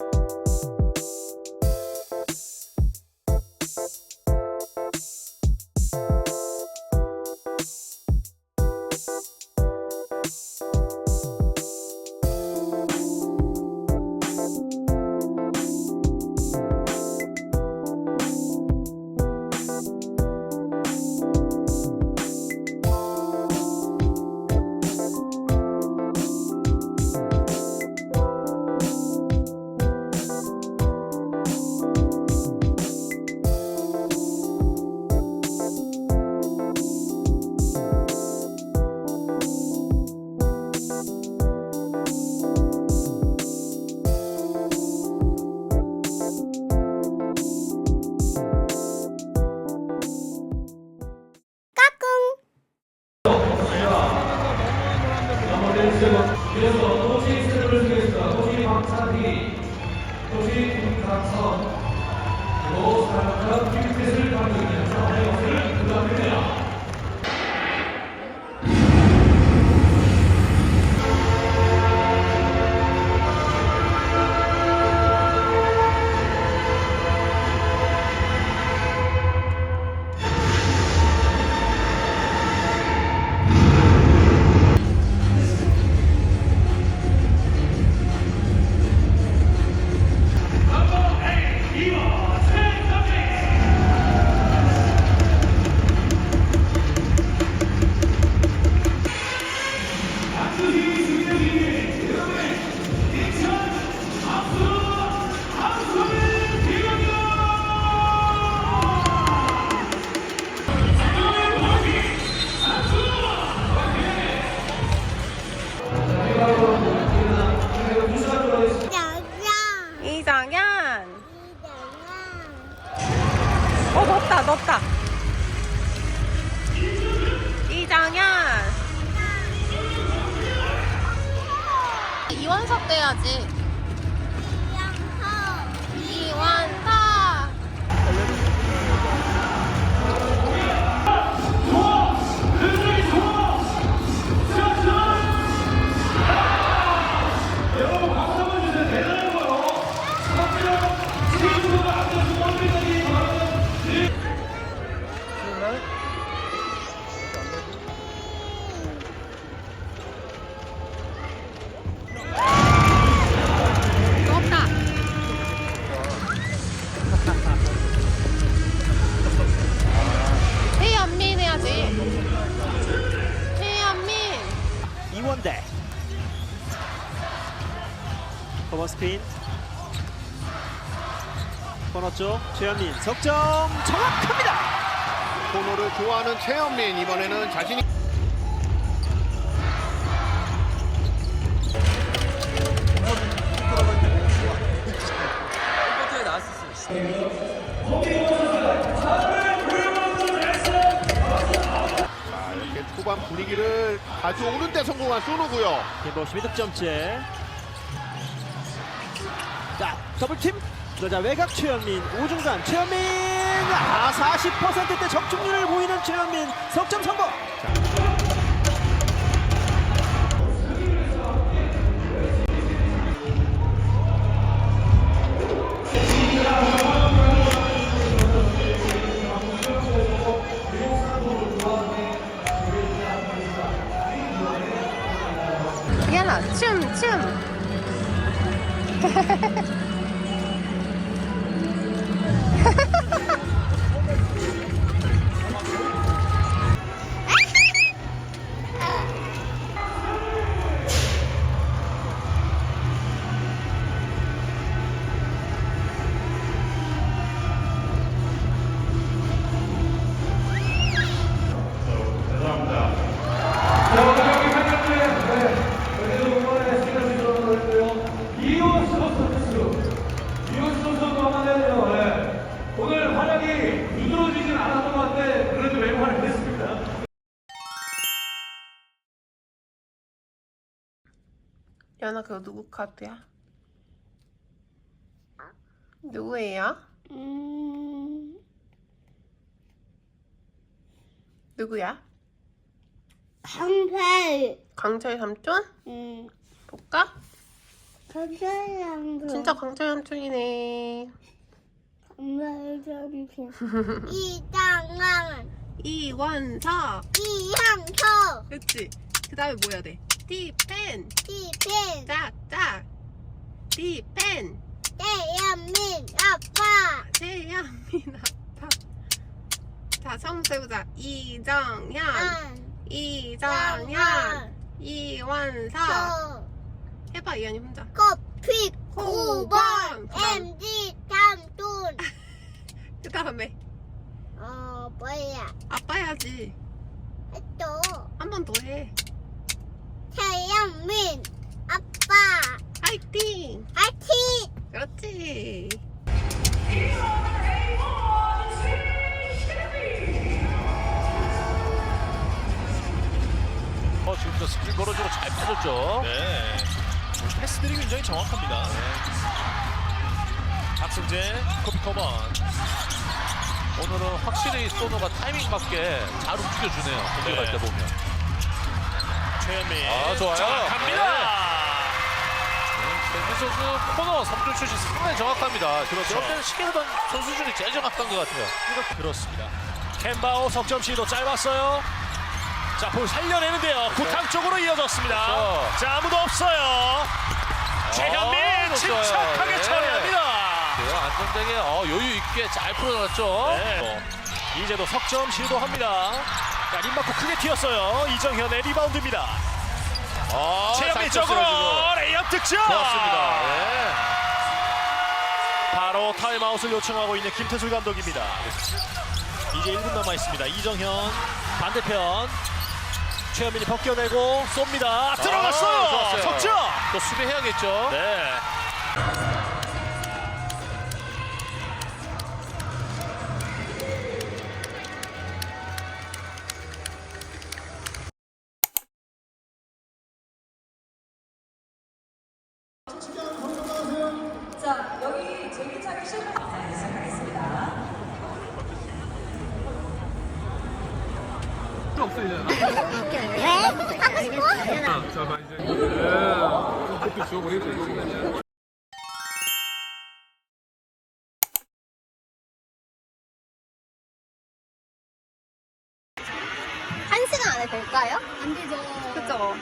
야 이원석 돼야지. 최현민 석점 정확합니다. 코너를 좋아하는 최현민 이번에는 자신이 자, 이렇게 초반 분위기를 가져오는 데 성공한 소노고요. 김보 12득점째. 자 더블팀 그러자 외곽 최현민 우중간 최현민! 아 40%대 적중률을 보이는 최현민! 석점 성공! 미 연아, 그거 누구 카드야? 누구예요? 음 누구야? 한팔. 강철 삼촌? 응. 볼까? 저사람도. 진짜 강철 삼촌이네. 한팔 삼촌. 이장한. 이원석. 이향서. 그치? 그 다음에 뭐 해야 돼? 티펜. 티펜. 짝짝. 티펜. 대현민 아빠. 최현민 아빠. 자, 성수 해보자. 이정현. 안. 이정현. 이원석. 서. 해봐, 이현이 혼자. 커피 구번. 9번. MG 삼촌. 그 다음에 어, 뭐야. 아빠 해야지. 또. 한 번 더 해. 태양민 아빠 화이팅! 아티 그렇지. 어, 지금도 스킬 걸어주고 잘 빠졌죠. 네. 패스들이 굉장히 정확합니다. 박승재, 코비 커먼. 오늘은 확실히 소노가 타이밍 맞게 잘 움직여주네요. 공격 네. 갈때 보면. 최현민. 아, 좋아요. 정확합니다. 최민 선수 코너 3점 슛이 상당히 정확합니다. 그렇죠. 저럴 때는 시계르던 선수 중에 제일 정확한 것 같아요. 그렇습니다. 캔바오 석점 시도 짧았어요. 자, 볼 살려내는데요. 구탕 쪽으로 이어졌습니다. 그렇죠. 자, 아무도 없어요. 최현민 아. 침착하게 네. 처리합니다. 네, 안정되게 어, 여유 있게 잘 풀어놨죠. 네. 이제도 석점 시도합니다. 자, 림마코 크게 튀었어요. 이정현의 리바운드입니다. 아, 쪽으로 쳤어요. 레이업 득점. 좋았습니다. 네. 바로 타임아웃을 요청하고 있는 김태술 감독입니다. 이제 1분 남아 있습니다. 이정현 반대편 최현민이 벗겨내고 쏩니다. 들어갔어요. 아, 좋았어요. 석점. 또 수비해야겠죠. 네. 한 시간 안에 될까요? 안 되죠. 그죠?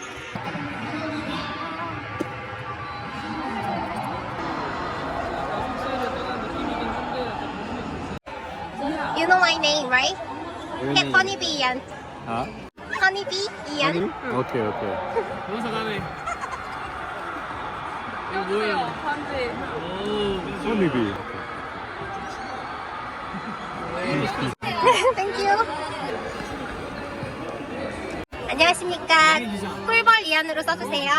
You know my name, right? Get Honeybee Ian. Honeybee Ian. 오케이, 오케이. 허니비. Thank you. 안녕하십니까. 꿀벌 이안으로 써주세요.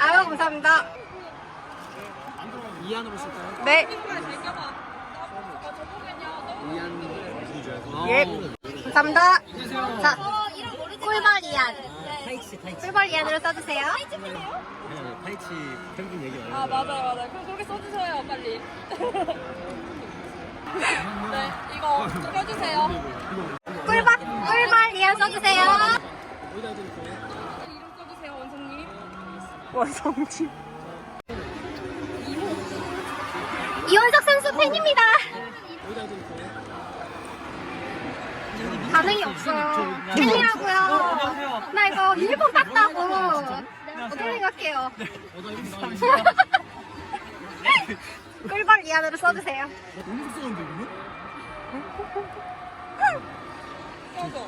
아유, 감사합니다. 이안으로 쓸까요? 네. 예. 감사합니다. 자, 꿀벌 이안. 꿀벌 이안으로 써주세요. 아, 맞아요, 맞아요. 그럼 그렇게 써주세요, 빨리. 네, 이거 껴주세요. 꿀벌, 꿀벌 이안 써주세요. 이름 써주세요, 원성님. 원성지. 이원석 선수 팬입니다. 반응이 없어요. 팬이라고요. 나 이거 유니폼 땄다고. 어떻게 생각해요? 꿀벌 이안으로 써주세요. 써줘.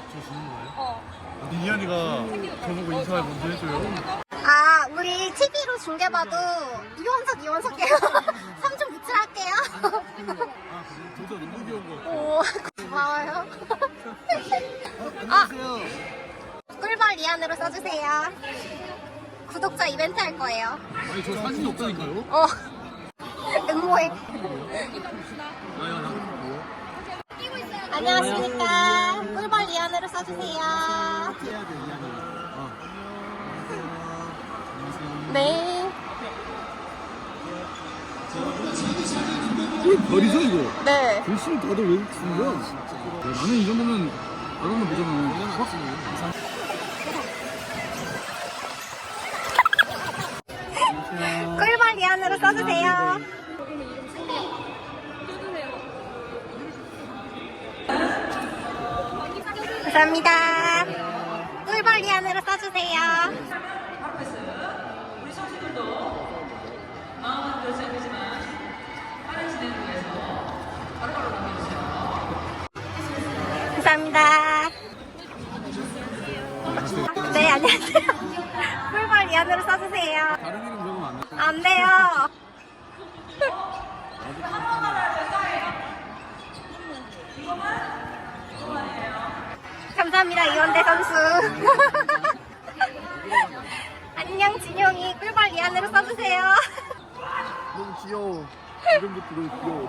어. 이한이가 저보고 인사를 먼저 해줘요. 아, 우리 TV로 중계봐도 이원석, 이원석이에요. 3점 무칠할게요. 저도 너무 귀여운 거. 오, 고마워요. 아, 꿀벌 이안으로 써주세요. 구독자 이벤트 할 거예요. 아니, 저 사진이 없다니까요? 어, 응모해. 안녕하십니까. 꿀벌 이안으로 써주세요. 네. 별이죠 이거? 네. 글씨를 다들 왜 쓰는 거야? 야, 나는 이 정도면 나는 보잖아. 꿀 벌 리안으로 써주세요. 감사합니다. 꿀벌 리안으로 써주세요. 감사합니다. 네, 안녕하세요. 꿀벌 리안으로 써주세요. 안 돼요. 감사합니다, 이원대 선수. 안녕, 진영이 꿀벌 리안으로 써주세요. 너무 귀여워. 이름부터 너무 귀여워.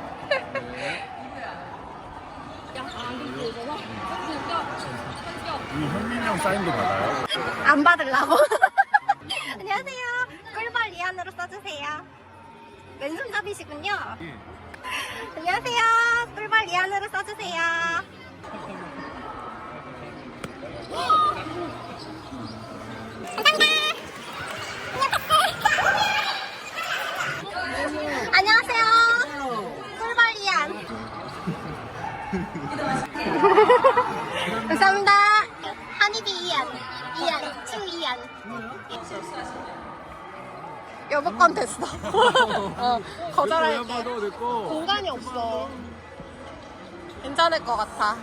이 현민이 형 사인도 받아요? 안 받으려고. 안녕하세요. 꿀벌 리안으로 써주세요. 왼손잡이시군요. 안녕하세요. 꿀벌 리안으로 써주세요. 안녕하세요. 내꺼. 공간이 없어. 괜찮을 것 같아.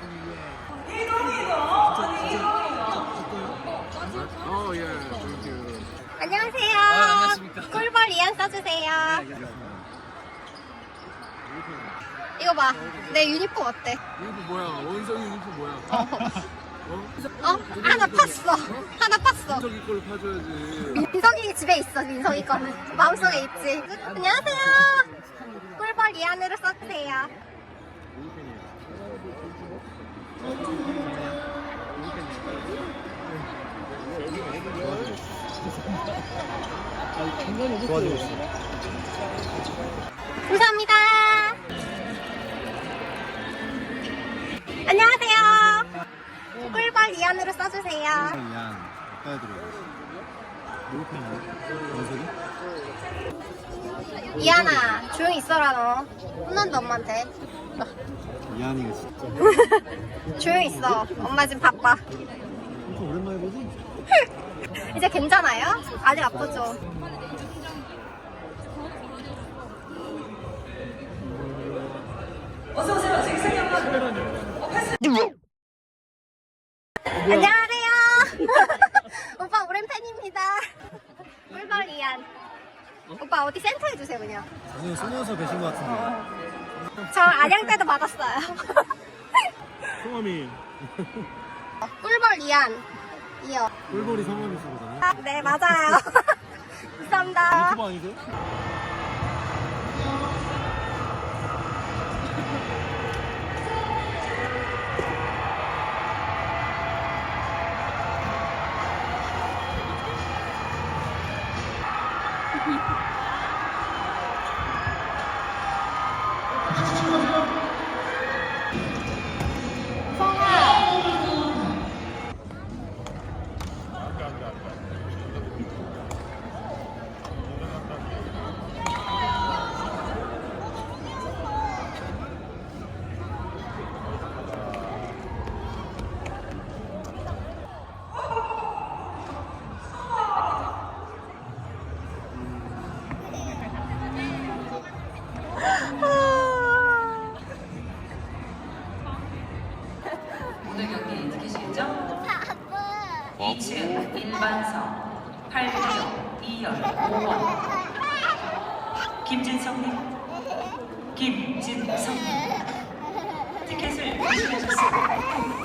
어, 예. 땡큐. 안녕하세요. 꿀벌 이안 써주세요. 이거 봐. 내 유니폼 어때? 유니폼 뭐야? 원성이 유니폼 뭐야? 어? 하나 팠어. 하나 팠어. 저기 걸 파줘야지. 민석이 집에 있어, 민석이 거는. 마음속에 있지. 안녕하세요. 꿀벌 이안으로 써주세요. 도와주고 있어. 감사합니다. 안녕하세요. 꿀벌 이안으로 써주세요. 원석이? 이안아, 조용히 있어라, 너. 혼난다, 엄마한테. 미안이가 진짜. 조용히 있어. 엄마 지금 바빠. 엄청 오랜만에 보지? 이제 괜찮아요? 아직 아프죠? 지금 안녕하세요. 오빠 오랜 팬입니다. 꿀벌 이안. 오빠 어디 센터 해주세요, 그냥. 오늘 소녀서 되신 것 같은데. 저 안양 때도 받았어요. 성함이 꿀벌 이안. 이요. 꿀벌이 성함이 쓰거든요. 아, 네, 맞아요. 감사합니다. 유튜브 아니세요? 2층 일반석 8명 2열 5원 김진성님 김진성님 티켓을 구매하셨습니다.